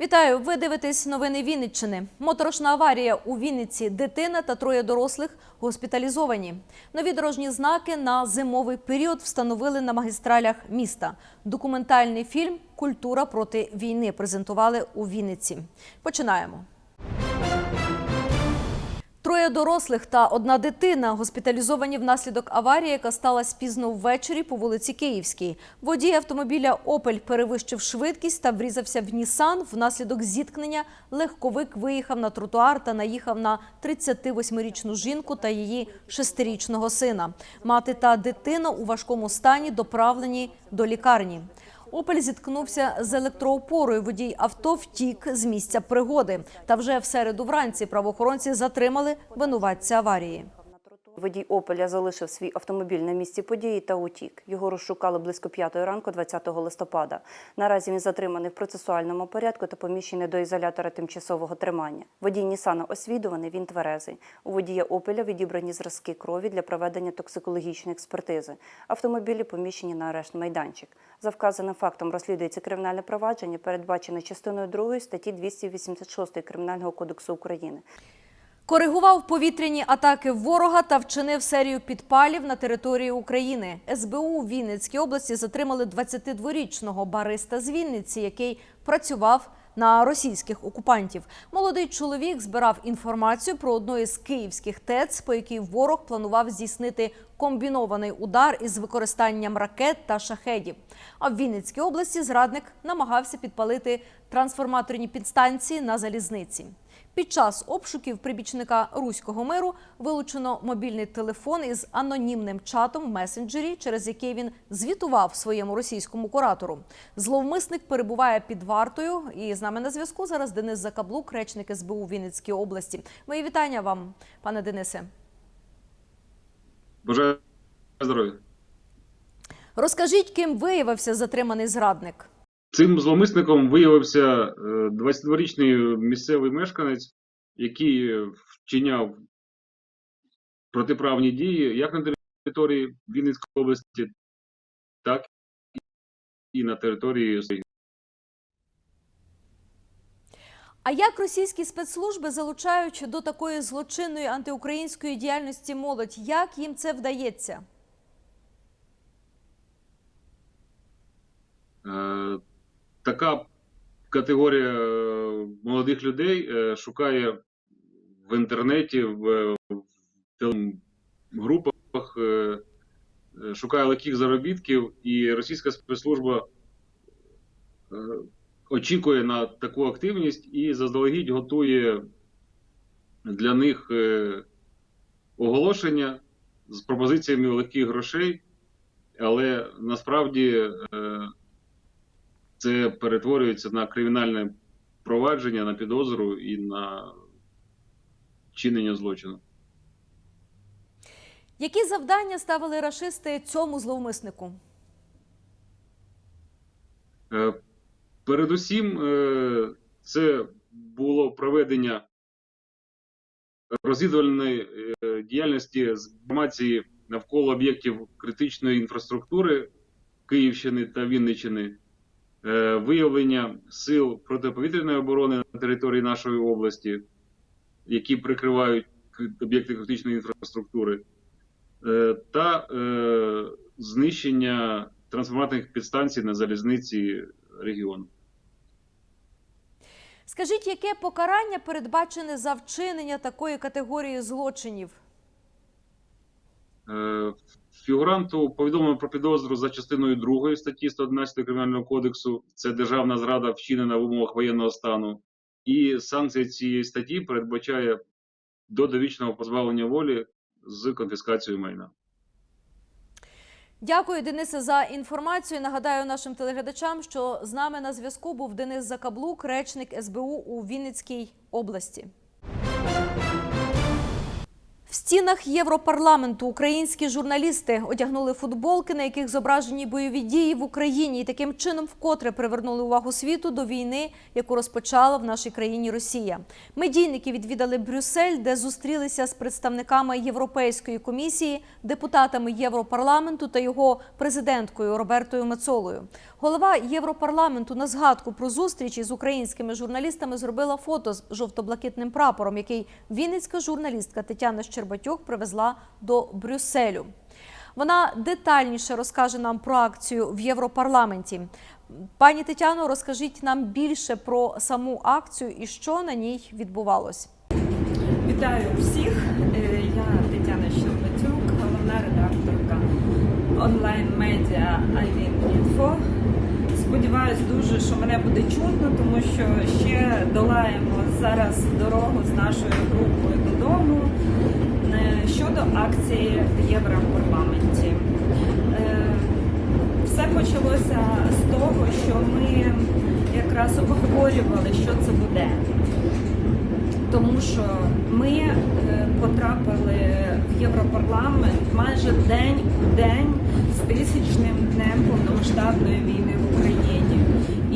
Вітаю! Ви дивитесь новини Вінниччини. Моторошна аварія у Вінниці. Дитина та троє дорослих госпіталізовані. Нові дорожні знаки на зимовий період встановили на магістралях міста. Документальний фільм Культура проти війни презентували у Вінниці. Починаємо. Троє дорослих та одна дитина госпіталізовані внаслідок аварії, яка сталася пізно ввечері по вулиці Київській. Водій автомобіля Опель перевищив швидкість та врізався в Нісан. Внаслідок зіткнення легковик виїхав на тротуар та наїхав на 38-річну жінку та її шестирічного сина. Мати та дитина у важкому стані доправлені до лікарні. Опель зіткнувся з електроопорою. Водій авто втік з місця пригоди. Та вже в середу вранці правоохоронці затримали винуватця аварії. Водій Опеля залишив свій автомобіль на місці події та утік. Його розшукали близько 5 ранку 20 листопада. Наразі він затриманий в процесуальному порядку та поміщений до ізолятора тимчасового тримання. Водій Нісана освідуваний, він тверезий. У водія Опеля відібрані зразки крові для проведення токсикологічної експертизи. Автомобілі поміщені на арешт майданчик. За вказаним фактом розслідується кримінальне провадження, передбачене частиною 2 статті 286 Кримінального кодексу України. Коригував повітряні атаки ворога та вчинив серію підпалів на території України. СБУ у Вінницькій області затримали 22-річного бариста з Вінниці, який працював на російських окупантів. Молодий чоловік збирав інформацію про одну із київських ТЕЦ, по якій ворог планував здійснити комбінований удар із використанням ракет та шахедів. А в Вінницькій області зрадник намагався підпалити трансформаторні підстанції на залізниці. Під час обшуків прибічника руського миру вилучено мобільний телефон із анонімним чатом в месенджері, через який він звітував своєму російському куратору. Зловмисник перебуває під вартою. І з нами на зв'язку зараз Денис Закаблук, речник СБУ Вінницької області. Мої вітання вам, пане Денисе. Бажаю здоров'я. Розкажіть, ким виявився затриманий зрадник. Цим зловмисником виявився е, 22-річний місцевий мешканець, який вчиняв протиправні дії як на території Вінницької області, так і на території А як російські спецслужби залучають до такої злочинної антиукраїнської діяльності молодь? Як їм це вдається? Е, Така категорія е, молодих людей е, шукає в інтернеті, в, в телегрупах, е, шукає легких заробітків, і російська спецслужба очікує на таку активність і заздалегідь готує для них оголошення з пропозиціями легких грошей, але насправді це перетворюється на кримінальне провадження, на підозру і на чинення злочину. Які завдання ставили рашисти цьому зловмиснику? Е, Передусім, е, це було проведення розвідувальної е, діяльності з інформації навколо об'єктів критичної інфраструктури Київщини та Вінниччини, виявлення сил протиповітряної оборони на території нашої області, які прикривають об'єкти критичної інфраструктури, е, та е, знищення трансформаторних підстанцій на залізниці регіону. Скажіть, яке покарання передбачене за вчинення такої категорії злочинів? Фігуранту повідомлено про підозру за частиною 2 статті 111 Кримінального кодексу. Це державна зрада вчинена в умовах воєнного стану. І санкція цієї статті передбачає до довічного позбавлення волі з конфіскацією майна. Дякую, Денисе, за інформацію. Нагадаю нашим телеглядачам, що з нами на зв'язку був Денис Закаблук, речник СБУ у Вінницькій області. В стінах Європарламенту українські журналісти одягнули футболки, на яких зображені бойові дії в Україні, і таким чином вкотре привернули увагу світу до війни, яку розпочала в нашій країні Росія. Медійники відвідали Брюссель, де зустрілися з представниками Європейської комісії, депутатами Європарламенту та його президенткою Робертою Мецолою. Голова Європарламенту на згадку про зустрічі з українськими журналістами зробила фото з жовто-блакитним прапором, який вінницька журналістка Тетяна Щербатюк привезла до Брюсселю. Вона детальніше розкаже нам про акцію в Європарламенті. Пані Тетяно, розкажіть нам більше про саму акцію і що на ній відбувалось. Вітаю всіх. Е, Я Тетяна Щербатюк, головна редакторка онлайн-медіа iWin.info. Сподіваюсь дуже, що мене буде чутно, тому що ще долаємо зараз дорогу з нашою групою додому е, щодо акції в Європарламенті. Е, Все почалося з того, що ми якраз обговорювали, що це буде тому що ми е, потрапили в Європарламент майже день у день з тисячним днем повномасштабної війни.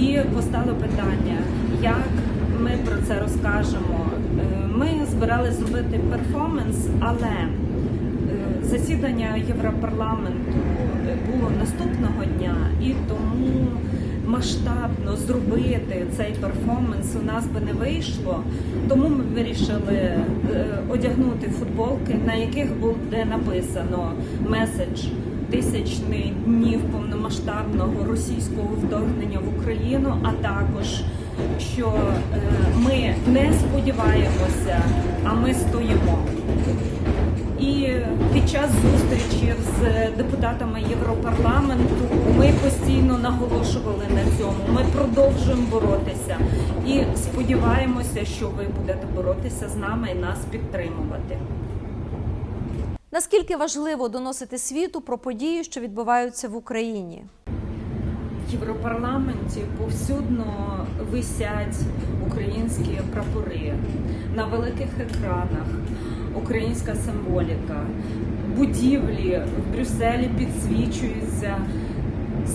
І постало питання, як ми про це розкажемо. Е, Ми збиралися зробити перформанс, але е, засідання Європарламенту було наступного дня, і тому масштабно зробити цей перформанс у нас би не вийшло. Тому ми вирішили е, одягнути футболки, на яких буде написано меседж тисячний днів повномасштабного російського вторгнення в Україну, а також що е, ми не сподіваємося, а ми стоїмо. І під час зустрічі з депутатами Європарламенту ми постійно наголошували на цьому. Ми продовжуємо боротися і сподіваємося, що ви будете боротися з нами і нас підтримувати. Наскільки важливо доносити світу про події, що відбуваються в Україні? В Європарламенті повсюдно висять українські прапори на великих екранах, українська символіка. Будівлі в Брюсселі підсвічуються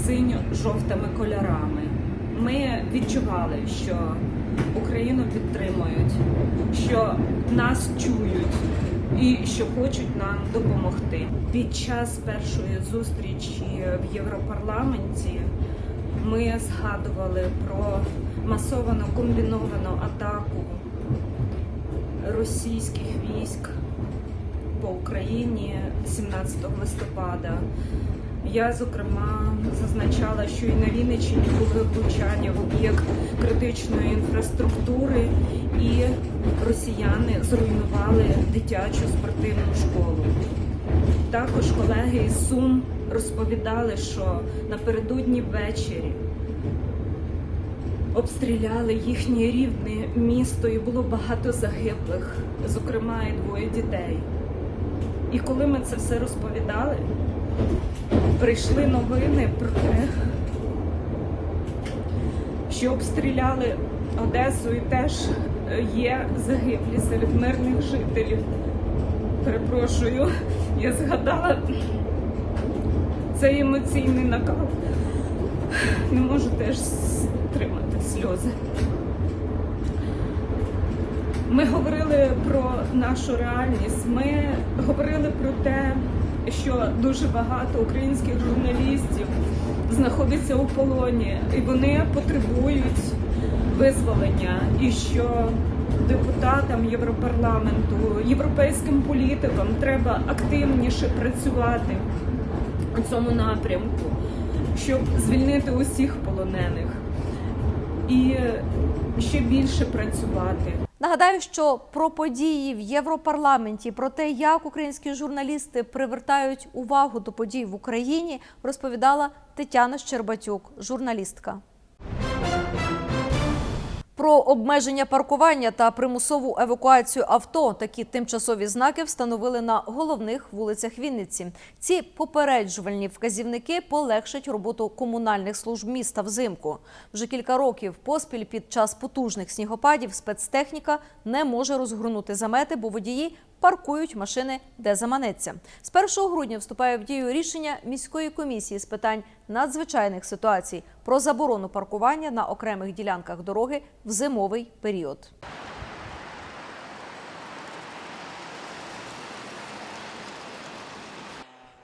синьо-жовтими кольорами. Ми відчували, що Україну підтримують, що нас чують і що хочуть нам допомогти. Під час першої зустрічі в Європарламенті ми згадували про масовану комбіновану атаку російських військ по Україні 17 листопада. Я, зокрема, зазначала, що і на Вінниччині були влучання в об'єкт критичної інфраструктури, і росіяни зруйнували дитячу спортивну школу. Також колеги із Сум розповідали, що напередодні ввечері обстріляли їхнє рідне місто і було багато загиблих, зокрема і двоє дітей. І коли ми це все розповідали, прийшли новини про те, що обстріляли Одесу і теж є загиблі серед мирних жителів. Перепрошую, я згадала цей емоційний накал. Не можу теж стримати сльози. Ми говорили про нашу реальність. Ми говорили про те, що дуже багато українських журналістів знаходиться у полоні, і вони потребують визволення, і що депутатам Європарламенту, європейським політикам треба активніше працювати у цьому напрямку, щоб звільнити усіх полонених і ще більше працювати. Нагадаю, що про події в Європарламенті, про те, як українські журналісти привертають увагу до подій в Україні, розповідала Тетяна Щербатюк, журналістка. Про обмеження паркування та примусову евакуацію авто такі тимчасові знаки встановили на головних вулицях Вінниці. Ці попереджувальні вказівники полегшать роботу комунальних служб міста взимку. Вже кілька років поспіль під час потужних снігопадів спецтехніка не може розгорнути замети, бо водії паркують машини де заманеться. З 1 грудня вступає в дію рішення міської комісії з питань надзвичайних ситуацій про заборону паркування на окремих ділянках дороги в зимовий період.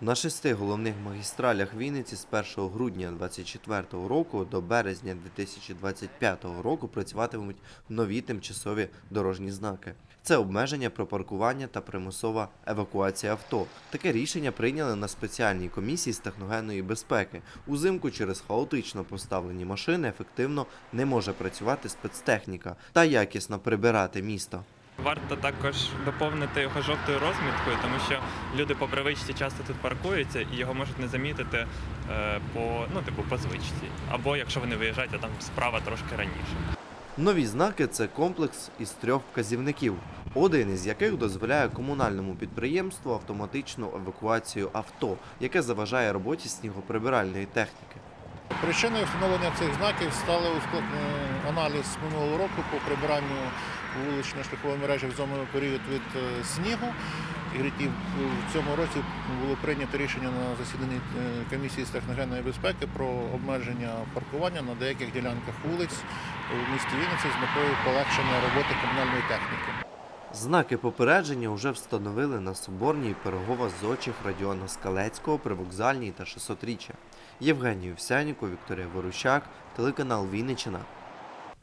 На шести головних магістралях Вінниці з 1 грудня 2024 року до березня 2025 року працюватимуть нові тимчасові дорожні знаки. Це обмеження про паркування та примусова евакуація авто. Таке рішення прийняли на спеціальній комісії з техногенної безпеки. Узимку через хаотично поставлені машини ефективно не може працювати спецтехніка та якісно прибирати місто. Варто також доповнити його жовтою розміткою, тому що люди по привичці часто тут паркуються і його можуть не замітити е, по ну, типу, по звичці. Або якщо вони виїжджають, а там справа трошки раніше. Нові знаки це комплекс із трьох вказівників, один із яких дозволяє комунальному підприємству автоматичну евакуацію авто, яке заважає роботі снігоприбиральної техніки. Причиною встановлення цих знаків стали е, аналіз минулого року по прибиранню вуличної шляхової мережі в зимовий період від е, снігу. І в цьому році було прийнято рішення на засіданні е, комісії з техногенної безпеки про обмеження паркування на деяких ділянках вулиць у місті Вінниці з метою полегшення роботи комунальної техніки. Знаки попередження вже встановили на Соборній, Пирогова, Зочих, Радіона Скалецького, Привокзальній та 600-річчя. Євгеній Овсянніко, Вікторія Ворущак, телеканал Вінниччина.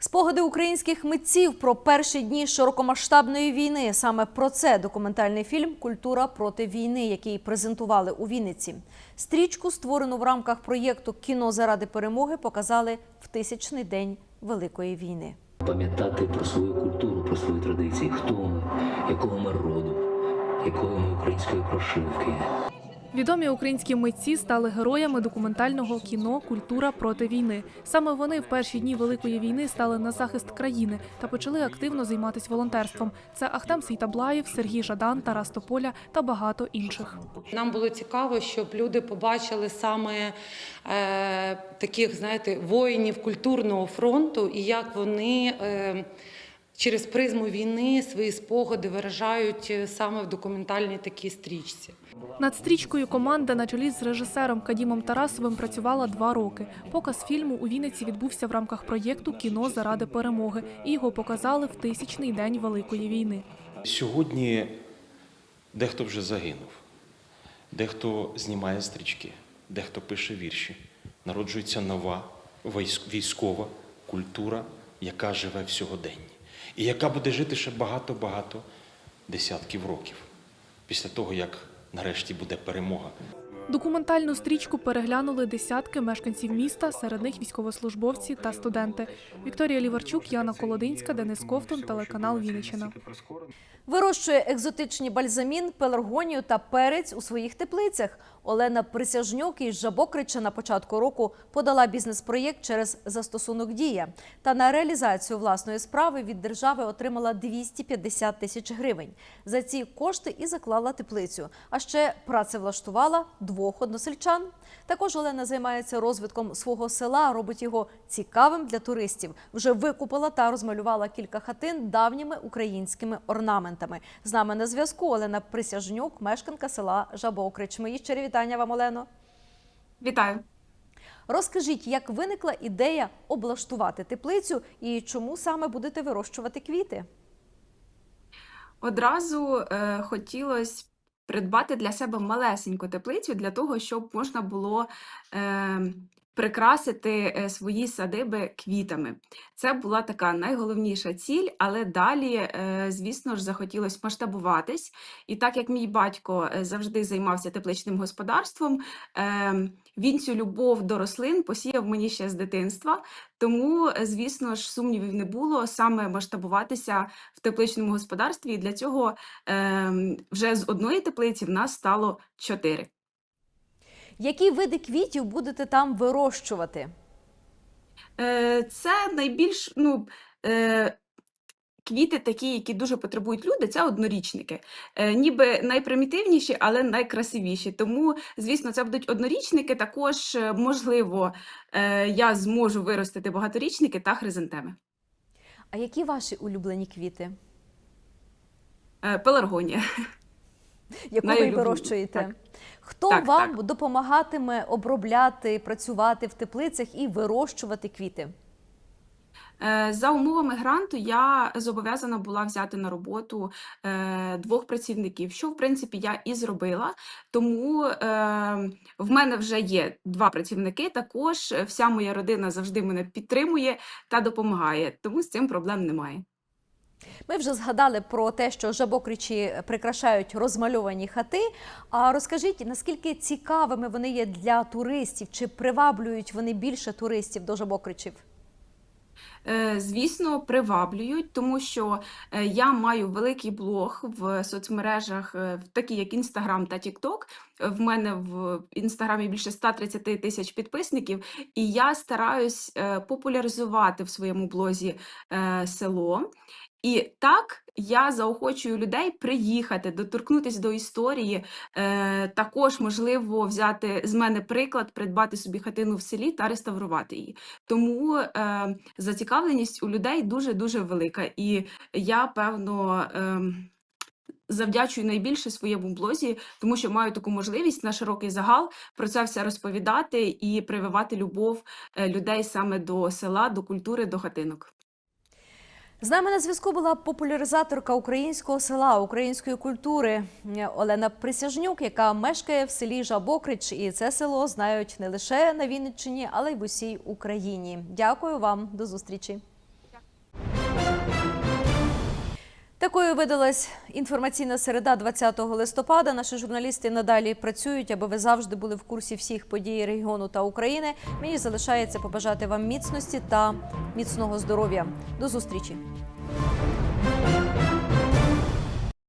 Спогади українських митців про перші дні широкомасштабної війни. Саме про це документальний фільм Культура проти війни, який презентували у Вінниці. Стрічку, створену в рамках проєкту Кіно заради перемоги, показали в тисячний день Великої війни. пам'ятати про свою культуру, про свої традиції, хто ми, якого ми роду, якої ми української прошивки. Відомі українські митці стали героями документального кіно Культура проти війни. Саме вони в перші дні Великої війни стали на захист країни та почали активно займатися волонтерством. Це Ахтем Сейтаблаєв, Сергій Жадан, Тарас Тополя та багато інших. Нам було цікаво, щоб люди побачили саме е, таких, знаєте, воїнів культурного фронту і як вони е, через призму війни свої спогади виражають е, саме в документальній такій стрічці. Над стрічкою команда на чолі з режисером Кадімом Тарасовим працювала два роки. Показ фільму у Вінниці відбувся в рамках проєкту Кіно заради перемоги і його показали в тисячний день Великої війни. Сьогодні дехто вже загинув, дехто знімає стрічки, дехто пише вірші. Народжується нова військова культура, яка живе в сьогоденні. І яка буде жити ще багато-багато десятків років після того, як нарешті буде перемога. Документальну стрічку переглянули десятки мешканців міста, серед них військовослужбовці та студенти. Вікторія Ліварчук, Яна Колодинська, Денис Ковтун, телеканал Вінниччина. Вирощує екзотичні бальзамін, пеларгонію та перець у своїх теплицях. Олена Присяжнюк із Жабокрича на початку року подала бізнес-проєкт через застосунок Дія. Та на реалізацію власної справи від держави отримала 250 тисяч гривень. За ці кошти і заклала теплицю. А ще працевлаштувала двох односельчан. Також Олена займається розвитком свого села, робить його цікавим для туристів. Вже викупила та розмалювала кілька хатин давніми українськими орнаментами. З нами на зв'язку Олена Присяжнюк, мешканка села Жабокрич. Мої щирі вітання вам, Олено. Вітаю. Розкажіть, як виникла ідея облаштувати теплицю і чому саме будете вирощувати квіти? Одразу е, хотілося придбати для себе малесеньку теплицю для того, щоб можна було е, прикрасити е, свої садиби квітами. Це була така найголовніша ціль, але далі, е, звісно ж, захотілося масштабуватись. І так як мій батько е, завжди займався тепличним господарством, е, він цю любов до рослин посіяв мені ще з дитинства. Тому, звісно ж, сумнівів не було саме масштабуватися в тепличному господарстві. І для цього ем, вже з одної теплиці в нас стало чотири. Які види квітів будете там вирощувати? Е, Це найбільш ну, е, квіти, такі, які дуже потребують люди, це однорічники. Е, Ніби найпримітивніші, але найкрасивіші. Тому, звісно, це будуть однорічники. Також, можливо, я зможу виростити багаторічники та хризантеми. А які ваші улюблені квіти? Пеларгонія. Яку ви вирощуєте? так. Хто Так, вам допомагатиме обробляти, працювати в теплицях і вирощувати квіти? Е, За умовами гранту я зобов'язана була взяти на роботу е, двох працівників, що в принципі я і зробила. Тому е, в мене вже є два працівники. Також вся моя родина завжди мене підтримує та допомагає, тому з цим проблем немає. Ми вже згадали про те, що жабокричі прикрашають розмальовані хати. А розкажіть, наскільки цікавими вони є для туристів? Чи приваблюють вони більше туристів до жабокричів? Е, Звісно, приваблюють, тому що е, я маю великий блог в соцмережах, е, такі як Інстаграм та Тікток. В мене в інстаграмі більше 130 тисяч підписників, і я стараюсь популяризувати в своєму блозі село. І так я заохочую людей приїхати, доторкнутися до історії. Е, також можливо взяти з мене приклад, придбати собі хатину в селі та реставрувати її. Тому е, зацікавленість у людей дуже дуже велика. І я певно. ем, Завдячую найбільше своєму блозі, тому що маю таку можливість на широкий загал про це все розповідати і прививати любов е, людей саме до села, до культури, до хатинок. З нами на зв'язку була популяризаторка українського села, української культури Олена Присяжнюк, яка мешкає в селі Жабокрич. І це село знають не лише на Вінниччині, але й в усій Україні. Дякую вам, до зустрічі. Такою видалась інформаційна середа 20 листопада. Наші журналісти надалі працюють, аби ви завжди були в курсі всіх подій регіону та України. Мені залишається побажати вам міцності та міцного здоров'я. До зустрічі.